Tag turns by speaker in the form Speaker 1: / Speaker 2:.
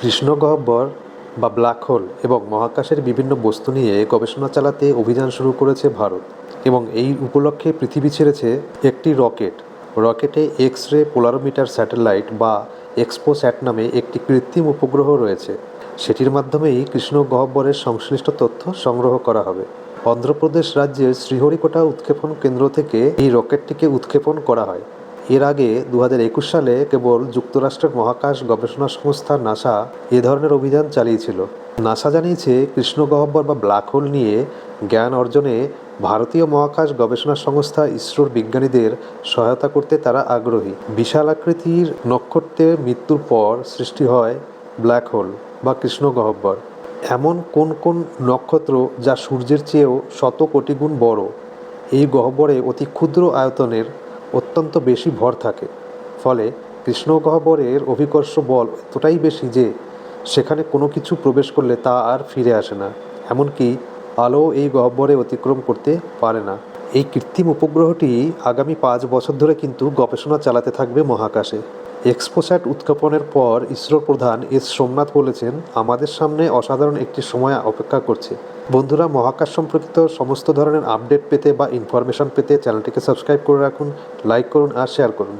Speaker 1: কৃষ্ণগহ্বর বা black hole এবং মহাকাশের বিভিন্ন বস্তু নিয়ে গবেষণা চালাতে অভিযান শুরু করেছে ভারত এবং এই উপলক্ষে পৃথিবী ছেড়েছে একটি রকেট। রকেটে এক্স রে পোলারোমিটার স্যাটেলাইট বা এক্সপোস্যাট নামে একটি কৃত্রিম উপগ্রহ রয়েছে। সেটির মাধ্যমেই কৃষ্ণ গহ্বরের সংশ্লিষ্ট তথ্য সংগ্রহ করা হবে। অন্ধ্রপ্রদেশ রাজ্যের শ্রীহরিকোটা উৎক্ষেপণ কেন্দ্র থেকে এই রকেটটিকে উৎক্ষেপণ করা হয়। এর আগে দু একুশ সালে কেবল যুক্তরাষ্ট্রের মহাকাশ গবেষণা সংস্থা নাসা এ ধরনের অভিযান চালিয়েছিল। নাসা জানিয়েছে, কৃষ্ণ গহ্বর বা ব্ল্যাক হোল নিয়ে জ্ঞান অর্জনে ভারতীয় মহাকাশ গবেষণা সংস্থা ইসরোর বিজ্ঞানীদের সহায়তা করতে তারা আগ্রহী। বিশাল আকৃতির নক্ষত্রের মৃত্যুর পর সৃষ্টি হয় ব্ল্যাক হোল বা কৃষ্ণ গহ্বর এমন কোন কোন নক্ষত্র যা সূর্যের চেয়েও শত কোটি গুণ বড়? এই গহ্বরে অতি ক্ষুদ্র আয়তনের অত্যন্ত বেশি ভর থাকে। ফলে কৃষ্ণ গহ্বরের অভিকর্ষ বল এতটাই বেশি যে, সেখানে কোনো কিছু প্রবেশ করলে তা আর ফিরে আসে না। এমনকি আলো এই গহ্বরে অতিক্রম করতে পারে না। এই কৃত্রিম উপগ্রহটি আগামী পাঁচ বছর ধরে কিন্তু গবেষণা চালাতে থাকবে মহাকাশে। এক্সপোস্যাট উৎক্ষেপণের পর ইসরো প্রধান এস সোমনাথ বলেছেন, আমাদের সামনে অসাধারণ একটি সময় অপেক্ষা করছে। বন্ধুরা, মহাকাশ সম্পর্কিত সমস্ত ধরনের আপডেট পেতে বা ইনফরমেশন পেতে চ্যানেলটিকে সাবস্ক্রাইব করে রাখুন লাইক করুন আর শেয়ার করুন।